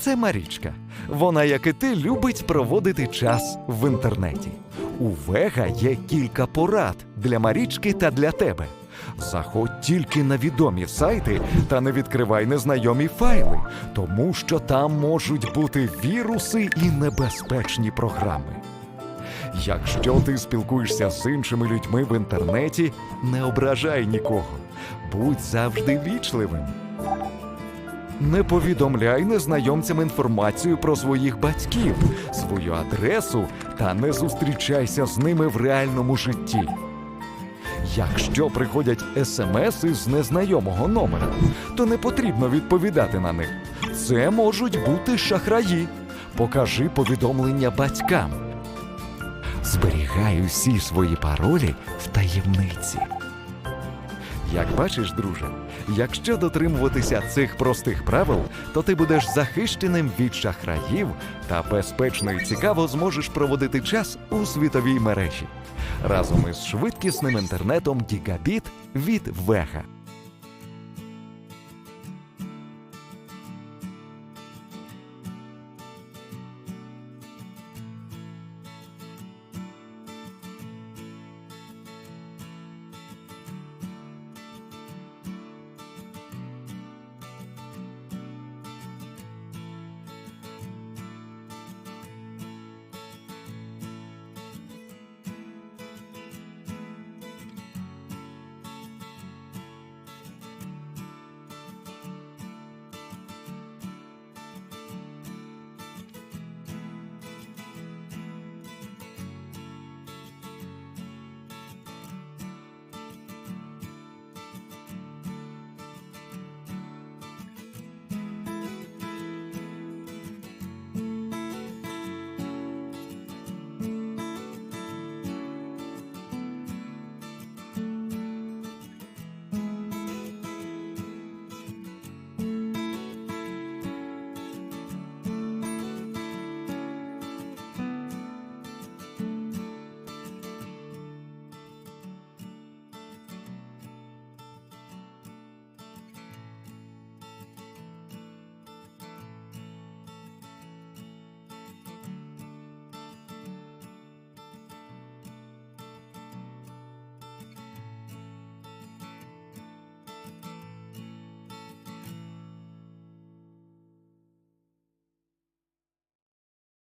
Це Марічка. Вона, як і ти, любить проводити час в інтернеті. У Вега є кілька порад для Марічки та для тебе. Заходь тільки на відомі сайти та не відкривай незнайомі файли, тому що там можуть бути віруси і небезпечні програми. Якщо ти спілкуєшся з іншими людьми в інтернеті, не ображай нікого. Будь завжди вічливим. Не повідомляй незнайомцям інформацію про своїх батьків, свою адресу та не зустрічайся з ними в реальному житті. Якщо приходять смс з незнайомого номера, то не потрібно відповідати на них. Це можуть бути шахраї. Покажи повідомлення батькам. Зберігай усі свої паролі в таємниці. Як бачиш, друже, якщо дотримуватися цих простих правил, то ти будеш захищеним від шахраїв та безпечно і цікаво зможеш проводити час у світовій мережі разом із швидкісним інтернетом Гігабіт від Вега.